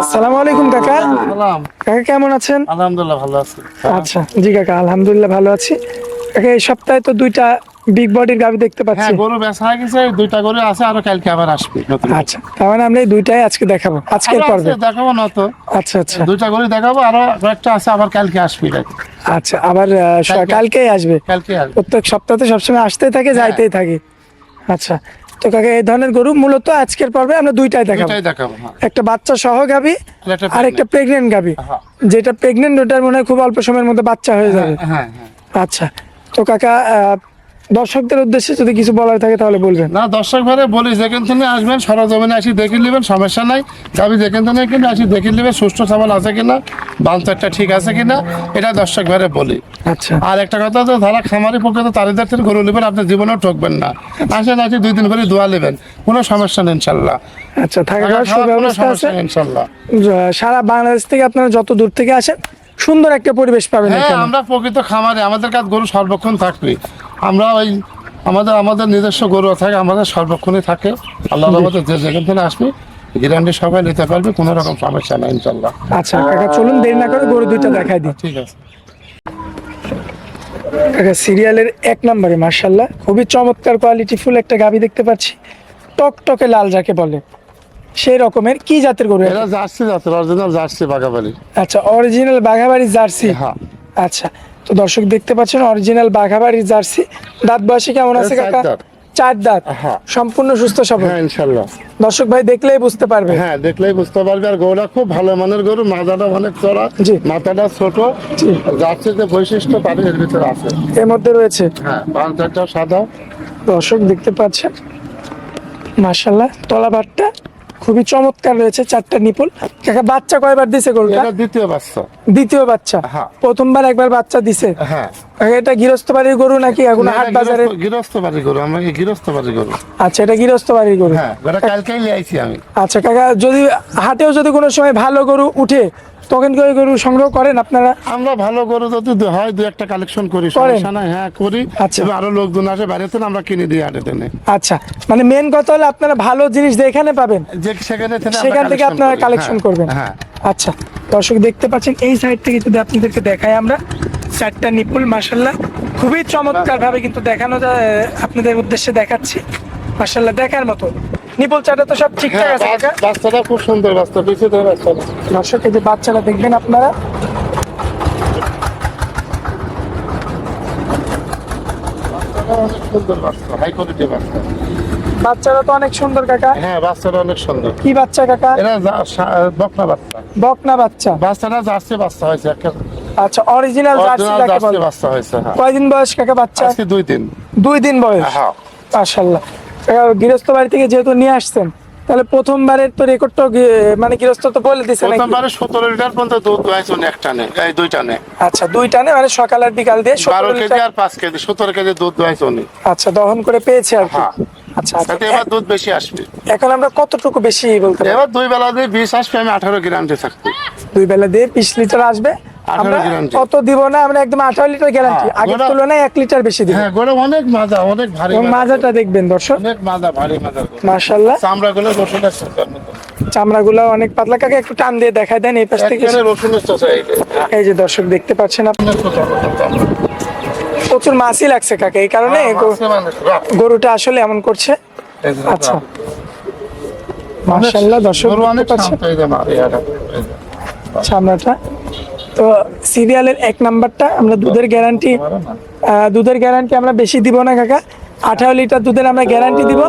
আসসালামু আলাইকুম কাকা। সালাম। কাকা কেমন আছেন? আলহামদুলিল্লাহ ভালো আছি। আচ্ছা জি কাকা আলহামদুলিল্লাহ ভালো আছি। কাকা এই সপ্তাহে তো দুইটা বিগ বডির গাভি দেখতে হ্যাঁ গরু বেচা হয়ে গেছে দুইটা গরু আছে আরও কালকে আবার আসবে আচ্ছা তার মানে আমরা এই দুইটাই আজকে দেখাবো পর্বে। দেখাবো না তো। আচ্ছা আচ্ছা। দুইটা গরু দেখাবো আরও কয়েকটা আছে আবার কালকে আসবে আচ্ছা আবার কালকেই আসবে। কালকে আসবে। প্রত্যেক সপ্তাহে সবসময় আসতেই থাকে হ্যাঁ। যাইতেই থাকে। আচ্ছা তো কাকা এই ধরনের গরু মূলত আজকের পর্বে আমরা দুইটাই দেখাবো। হ্যাঁ। একটা বাচ্চা সহ গাবি আর একটা প্রেগনেন্ট গাবি। হ্যাঁ। যেটা প্রেগনেন্ট ওটার মনে হয় খুব অল্প সময়ের মধ্যে বাচ্চা হয়ে যাবে। হ্যাঁ হ্যাঁ আচ্ছা। তো কাকা দর্শকদের উদ্দেশ্যে যদি কিছু বলার থাকে তাহলে বলবেন। না দর্শক ভাইরে বলি যেখান থেকে আসবেন সরজমিনে আসি দেখে নেবেন সমস্যা নাই। গাবি যেখান থেকে আসি দেখে নেবেন সুস্থ সবল আছে কিনা। বাঞ্চারটা ঠিক আছে কিনা এটা দর্শক ভাইরে বলি। আচ্ছা। আর একটা কথা তো যারা খামারি পক্ষে তো তাদের থেকে গরু নেবেন আপনি জীবনেও ঠকবেন না। আসেন আসি দুই দিন পরে দোয়া নেবেন কোনো সমস্যা নেই ইনশাল্লাহ। আচ্ছা থাকা আছে? ইনশাল্লাহ। সারা বাংলাদেশ থেকে আপনারা যত দূর থেকে আসেন সুন্দর একটা পরিবেশ পাবেন হ্যাঁ আমরা প্রকৃত খামারে আমাদের কাছে গরু সর্বক্ষণ থাকবে। আমরা ওই আমাদের আমাদের নিজস্ব গরু থাকে আমাদের সর্বক্ষণই থাকে। আল্লাহ আমাদের যে যেখান থেকে আসবে সবাই নিতে পারবে কোনো রকম সমস্যা নাই ইনশাল্লাহ। আচ্ছা কাকা চলুন দেরি না করে গরু দুইটা দেখাই দিই। ঠিক আছে। কাকা সিরিয়ালের এক নম্বরে মার্শাল্লাহ খুবই চমৎকার কোয়ালিটি ফুল একটা গাভি দেখতে পাচ্ছি। টকটকে লাল যাকে বলে। সেই রকমের কি জাতের গরু এটা? জার্সি যাচ্ছে অরিজিনাল জার্সি বাগাবাড়ি আচ্ছা অরিজিনাল বাঘাবাড়ি জার্সি? হ্যাঁ। আচ্ছা তো দর্শক দেখতে পাচ্ছেন অরিজিনাল বাঘাবাড়ির জার্সি। দাঁত বয়সে কেমন আছে কাকা। চার দাঁত। হ্যাঁ। সম্পূর্ণ সুস্থ সবল। হ্যাঁ ইনশাল্লাহ। দর্শক ভাই দেখলেই বুঝতে পারবে। হ্যাঁ দেখলেই বুঝতে পারবে। আর গরুটা খুব ভালো মানের গরু মাথাটা অনেক চড়া জি। মাথাটা ছোট। যে বৈশিষ্ট্য পাবে এর ভিতরে আছে। এর মধ্যে রয়েছে। হ্যাঁ পাঁচ চারটা সাদা। দর্শক দেখতে পাচ্ছেন? মাশাল্লাহ তলাবারটা খুবই চমৎকার রয়েছে চারটা নিপুল। কাকা বাচ্চা কয়বার দিছে গরুটা দ্বিতীয় বাচ্চা। দ্বিতীয় বাচ্চা? হ্যাঁ। প্রথমবার একবার বাচ্চা দিছে? হ্যাঁ। এটা গৃহস্থ বাড়ির গরু নাকি এখন হাট বাজারে? গৃহস্থ- বাড়ির গরু আমাকে গৃহস্থ বাড়ির গরু? আচ্ছা এটা গৃহস্থ বাড়ির গরু। হ্যাঁ কালকেই নিয়ে আইছি আমি। আচ্ছা কাকা যদি হাটেও যদি কোনো সময় ভালো গরু উঠে তখন কি গরু সংগ্রহ করেন আপনারা? আমরা ভালো গরু যদি হয় দু একটা কালেকশন করি সমস্যা নাই। হ্যাঁ করি। আচ্ছা। আরও লোকজন আসে বাইরে থেকে আমরা কিনে দিই হাটে টেনে আচ্ছা। মানে মেন কথা হলো আপনারা ভালো জিনিস যেখানে পাবেন যে সেখানে সেখান থেকে আপনারা কালেকশন হ্যাঁ, করবেন। হ্যাঁ। আচ্ছা দর্শক দেখতে পাচ্ছেন এই সাইড থেকে যদি আপনাদেরকে দেখাই আমরা চারটা নিপুল মাসাল্লাহ খুবই চমৎকার ভাবে কিন্তু দেখানো যায় আপনাদের উদ্দেশ্যে দেখাচ্ছি। মাসাল্লাহ দেখার মতো। নিপুল তো সব ঠিকঠাক হ্যাঁ আছে। কাকা? বাচ- খুব সুন্দর বাচ্চা পিছিয়ে ধরে বাচ্চাটা দর্শক এই যে বাচ্চারা দেখবেন আপনারা। বাচ্চারা তো অনেক সুন্দর কাকা। হ্যাঁ বাচ্চাটা অনেক সুন্দর। কি বাচ্চা কাকা? এরা বকনা বাচ্চা। বকনা বাচ্চা। বাচ্চাটা জার্সি বাচ্চা হয়েছে একটা আচ্ছা অরিজিনাল জার্সি যাকে বলে? বাচ্চা হয়েছে হ্যাঁ। কয়দিন বয়স কাকা বাচ্চা? আজকে দুই দিন। দুই দিন বয়স? হ্যাঁ। গৃহস্থ বাড়ি থেকে যেহেতু নিয়ে আসছেন তাহলে প্রথমবারের তো রেকর্ডটা মানে গৃহস্থ তো বলে দিছে প্রথমবারে সতেরো লিটার পর্যন্ত দুধ দোয়াইছে উনি একটা নে এই দুইটা নে আচ্ছা দুইটা নে মানে সকাল আর বিকাল দিয়ে বারো 17 কেজি আর পাঁচ কেজি সতেরো কেজি দুধ দোয়াইছে উনি। আচ্ছা দহন করে পেয়েছে আর কি। হ্যাঁ। আচ্ছা আচ্ছা তাতে এবার দুধ বেশি আসবে। এখন আমরা কতটুকু বেশি বলতে পারি? এবার দুই বেলা দিয়ে বিশ আসবে আমি আঠারো গ্রামতে থাকব। দুই বেলা দিয়ে বিশ লিটার আসবে 18 আমরা কত দিব না আমরা একদম আঠারো লিটার গ্যারান্টি। হ্যাঁ, আগের তুলনায় এক লিটার বেশি দিব। হ্যাঁ অনেক মাজা অনেক ভারী মাজাটা দেখবেন দর্শক। অনেক মাজা ভারী মাজা মাশাল্লাহ চামড়া গুলো রসুনের অনেক পাতলা। কাকে একটু টান দিয়ে দেখায় দেন এই পাশ থেকে। রসুনের চোষা এই যে। দর্শক দেখতে পাচ্ছেন। প্রচুর মাছই লাগছে কাকে এই কারণে হ্যাঁ, রাখ। গরুটা আসলে এমন করছে। আচ্ছা। রাখ। মাশাল্লাহ দর্শক গরু অনেক যে। চামড়াটা। তো সিরিয়ালের এক নাম্বারটা আমরা দুধের গ্যারান্টি দুধের গ্যারান্টি আমরা বেশি দিব না কাকা। আঠারো লিটার দুধের আমরা গ্যারান্টি দিব।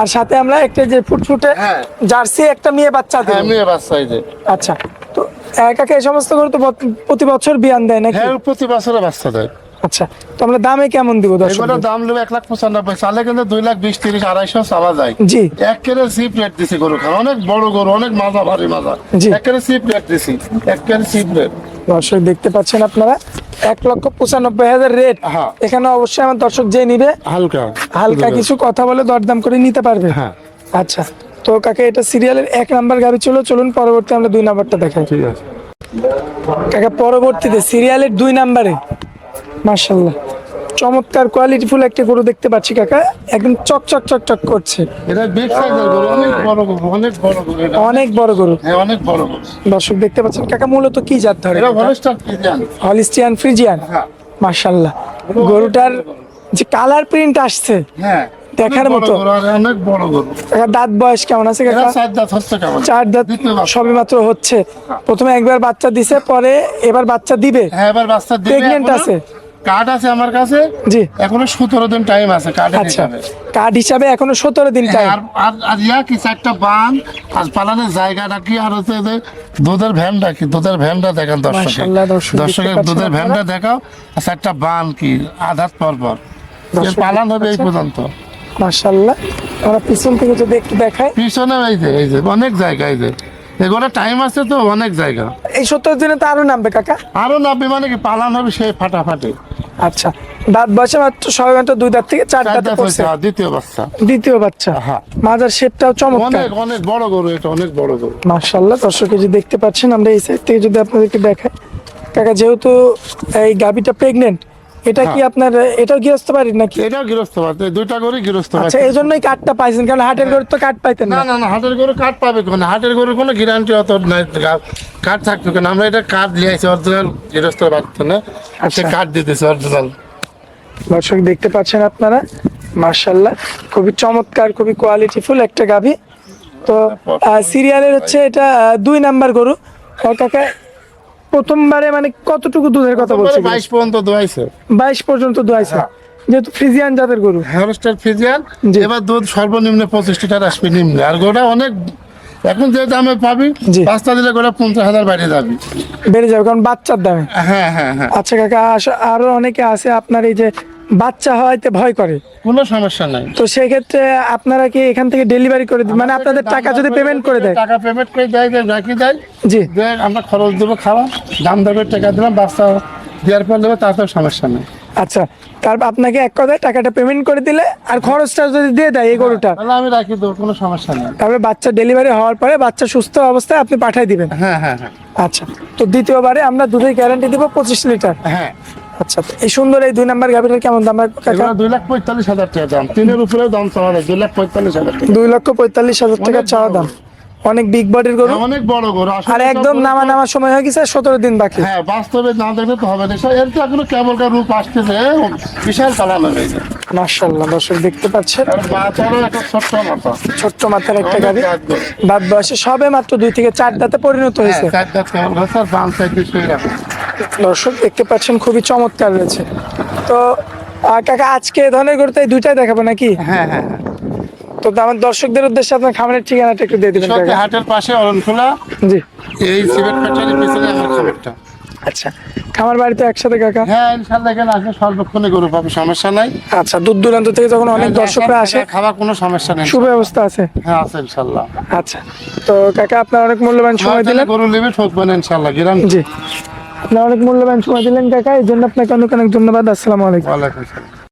আর সাথে আমরা একটা যে ফুটফুটে হ্যাঁ। জার্সি একটা মেয়ে বাচ্চা দিব। হ্যাঁ, মেয়ে বাচ্চা আচ্ছা। তো কাকা এই সমস্ত করে তো প্রতি বছর বিয়ান দেয় নাকি? হ্যাঁ, প্রতি বছরে বাচ্চা দেয়। আচ্ছা তো আমরা দামে কেমন দিব দর্শক এগুলোর দাম নেবে এক লাখ পঁচানব্বই চালে কিন্তু দুই লাখ বিশ তিরিশ আড়াইশো চাওয়া যায়। জি। এক কেরে সিপ রেট দিছি গরু খান অনেক বড় গরু অনেক মাজা ভারী মাজা। জি। এক কেরে সিপ রেট দিছি এক কেরে সিপ রেট দর্শক দেখতে পাচ্ছেন আপনারা এক লক্ষ পঁচানব্বই হাজার রেট হ্যাঁ। এখানে অবশ্যই আমার দর্শক যে নিবে হালকা। হালকা কিছু কথা বলে দরদাম করে নিতে পারবে। হ্যাঁ। আচ্ছা তো কাকে এটা সিরিয়ালের এক নাম্বার গাড়ি ছিল চলুন পরবর্তী আমরা দুই নাম্বারটা দেখাই। ঠিক আছে। কাকা পরবর্তীতে সিরিয়ালের দুই নাম্বারে। মার্শাল্লাহ চমৎকার কোয়ালিটি ফুল একটা গরু দেখতে পাচ্ছি কাকা। একদম চক চক চক চক করছে। এটা বিগ সাইজের গরু অনেক বড় গরু অনেক বড় গরু এটা। অনেক বড় গরু। হ্যাঁ অনেক বড় গরু। দর্শক দেখতে পাচ্ছেন কাকা মূলত কি জাত ধরে এটা হলিস্টিয়ান ফ্রিজিয়ান হলিস্টিয়ান ফ্রিজিয়ান হ্যাঁ। মার্শাল্লাহ গরুটার যে কালার প্রিন্ট আসছে হ্যাঁ। দেখার মতো। অনেক বড় গরু। দাঁত বয়স কেমন আছে চার দাঁত হচ্ছে কেমন? চার দাঁত সবে মাত্র হচ্ছে। প্রথমে একবার বাচ্চা দিছে পরে এবার বাচ্চা দিবে। হ্যাঁ এবার বাচ্চা দিবে আছে? কার্ড আছে আমার কাছে। জি। এখনও সতেরো দিন টাইম আছে আচ্ছা। হিসাবে। কার্ড হিসাবে এখনও সতেরো দিন টাইম আর ইয়া কি বান আর পালানের জায়গাটা কি আর হচ্ছে যে দুধের ভ্যানটা কি দুধের ভ্যানটা দেখান দর্শকে। দর্শক দর্শকের দুধের ভ্যানটা দেখাও আর চারটা বান কি আধার পর পর। পালান হবে এই পর্যন্ত। মার্শাল্লাহ আমরা পিছন থেকে যদি একটু দেখাই। পিছনে এই যে এই যে অনেক জায়গা এই যে। এগুলো টাইম আছে তো অনেক জায়গা। এই সত্তর দিনে তো আরও নামবে কাকা। আরও নাববে মানে কি পালান হবে সেই ফাটাফাটি। আচ্ছা দাঁত বয়সে মাত্র সবে মাত্র দুই দাঁত থেকে চার দাঁত পড়ছে। দ্বিতীয় বাচ্চা। দ্বিতীয় বাচ্চা। হ্যাঁ। মাজার শেপটাও চমৎকার। অনেক অনেক বড় গরু এটা অনেক বড় গরু। মার্শাল্লাহ দর্শক এই যে দেখতে পাচ্ছেন আমরা এই সাইড থেকে যদি আপনাদেরকে দেখাই। কাকা যেহেতু এই গাবিটা প্রেগনেন্ট এটা কি হ্যাঁ। আপনার এটাও গৃহস্থ বাড়ির নাকি? এটাও গৃহস্থ বাড়ি দুইটা গরু গৃহস্থ আচ্ছা এই জন্যই কাঠটা পাইছেন কারণ হাটের গরু তো কাঠ পাইতেন না। না না হাটের গরু কাঠ পাবে কোন হাটের গরু কোনো গ্যারান্টি অত নাই কাঠ থাকবে কেন? আমরা এটা কাঠ নিয়ে আসি অরিজিনাল গৃহস্থ বাড়তে না সে আচ্ছা। কাঠ দিতেছে অরিজিনাল দর্শক দেখতে পাচ্ছেন আপনারা? মার্শাল্লাহ খুবই চমৎকার খুবই কোয়ালিটিফুল একটা গাভী। তো সিরিয়ালের হচ্ছে এটা দুই নাম্বার গরু। আর কাকা প্রথমবারে মানে কতটুকু দুধের কথা বলছি বাইশ পর্যন্ত দোয়াইছে। বাইশ পর্যন্ত দুয়াইছে। হ্যাঁ। যেহেতু ফ্রিজিয়ান জাতের গরু। হ্যামস্টার ফিজিয়ান জি। এবার দুধ সর্বনিম্ন পঁচিশ লিটার আসবে নিম্নে। আর গোটা অনেক এখন যে দামে পাবি। পাঁচটা দিলে গোটা পঞ্চাশ হাজার বাইরে যাবি। বেড়ে যাবে কারণ বাচ্চার দামে। হ্যাঁ হ্যাঁ হ্যাঁ। আচ্ছা কাকা আরও অনেকে আছে আপনার এই যে বাচ্চা হওয়াইতে ভয় করে। কোনো সমস্যা নাই। তো সেই ক্ষেত্রে আপনারা কি এখান থেকে ডেলিভারি করে দিন মানে আপনাদের টাকা যদি পেমেন্ট করে দেয়? টাকা পেমেন্ট করে দেয় রাখি দেয় জি। আমরা খরচ দেবো খাওয়া দাম দেবে টাকা দিলাম বাচ্চা দেওয়ার পর দেবে তাতেও সমস্যা নেই। আচ্ছা তারপর আপনাকে এক কথায় টাকাটা পেমেন্ট করে দিলে আর খরচটা যদি দিয়ে দেয় এই গরুটা? তাহলে আমি রাখি দেবো কোনো সমস্যা নেই। তারপরে বাচ্চা ডেলিভারি হওয়ার পরে বাচ্চা সুস্থ অবস্থায় আপনি পাঠিয়ে দিবেন। হ্যাঁ হ্যাঁ হ্যাঁ। আচ্ছা তো দ্বিতীয়বারে আমরা দুধের গ্যারান্টি দিব পঁচিশ লিটার। হ্যাঁ। আচ্ছা এই সুন্দর এই দুই নাম্বার গাভিটার কেমন দাম কাকা? দুই লাখ পঁয়তাল্লিশ হাজার টাকা দাম। তিনের উপরেও দাম চাওয়া দুই লাখ পঁয়তাল্লিশ হাজার টাকা। দুই লক্ষ পঁয়তাল্লিশ হাজার টাকা চাওয়া দাম। অনেক বিগ বডির গরু। হ্যাঁ, অনেক বড় গরু। আর একদম গরু- নামা সময় হয়ে গেছে সতেরো দিন বাকি। হ্যাঁ বাস্তবে না দেখলে তো হবে না। এর তো এখনও রূপ আসতেছে বিশাল পালানো হয়েছে দর্শক দেখতে পাচ্ছেন। ছোট্ট মাথা। ছোট্ট মাথার একটা গাড়ি বাদ বয়সে সবে মাত্র দুই থেকে চার দাঁতে পরিণত হ্যাঁ হয়েছে। চার দাঁত কেমন আর বাম সাইড দিয়ে শুয়ে রাখো দর্শক দেখতে পাচ্ছেন খুবই চমৎকার রয়েছে। তো কাকা আজকে ধরনের গরু তো এই দুইটাই দেখাবো নাকি? হ্যাঁ হ্যাঁ হ্যাঁ। তো আমার দর্শকদের উদ্দেশ্যে আপনার খামারের ঠিকানাটা একটু দিয়ে দিবেন হাটের পাশে অরণখোলা। জি। এই সিমেন্ট ফ্যাক্টরির পিছনে আমার আচ্ছা খামার বাড়িতে একসাথে কাকা? হ্যাঁ ইনশাল্লাহ এখানে আসলে সর্বক্ষণে গরু পাবে সমস্যা নাই। আচ্ছা দূর দূরান্ত থেকে যখন অনেক দর্শকরা আসে খাবার কোনো সমস্যা নেই। সুব্যবস্থা আছে? হ্যাঁ আছে ইনশাল্লাহ আচ্ছা তো কাকা আপনার অনেক মূল্যবান সময় দিলেন। গরু নেবে ঠকবে না ইনশাল্লাহ গিরাম জি। আপনার অনেক মূল্যবান সময় দিলেন কাকা এই জন্য আপনাকে অনেক অনেক ধন্যবাদ। আসসালামু আলাইকুম। ওয়ালাইকুম আসসালাম।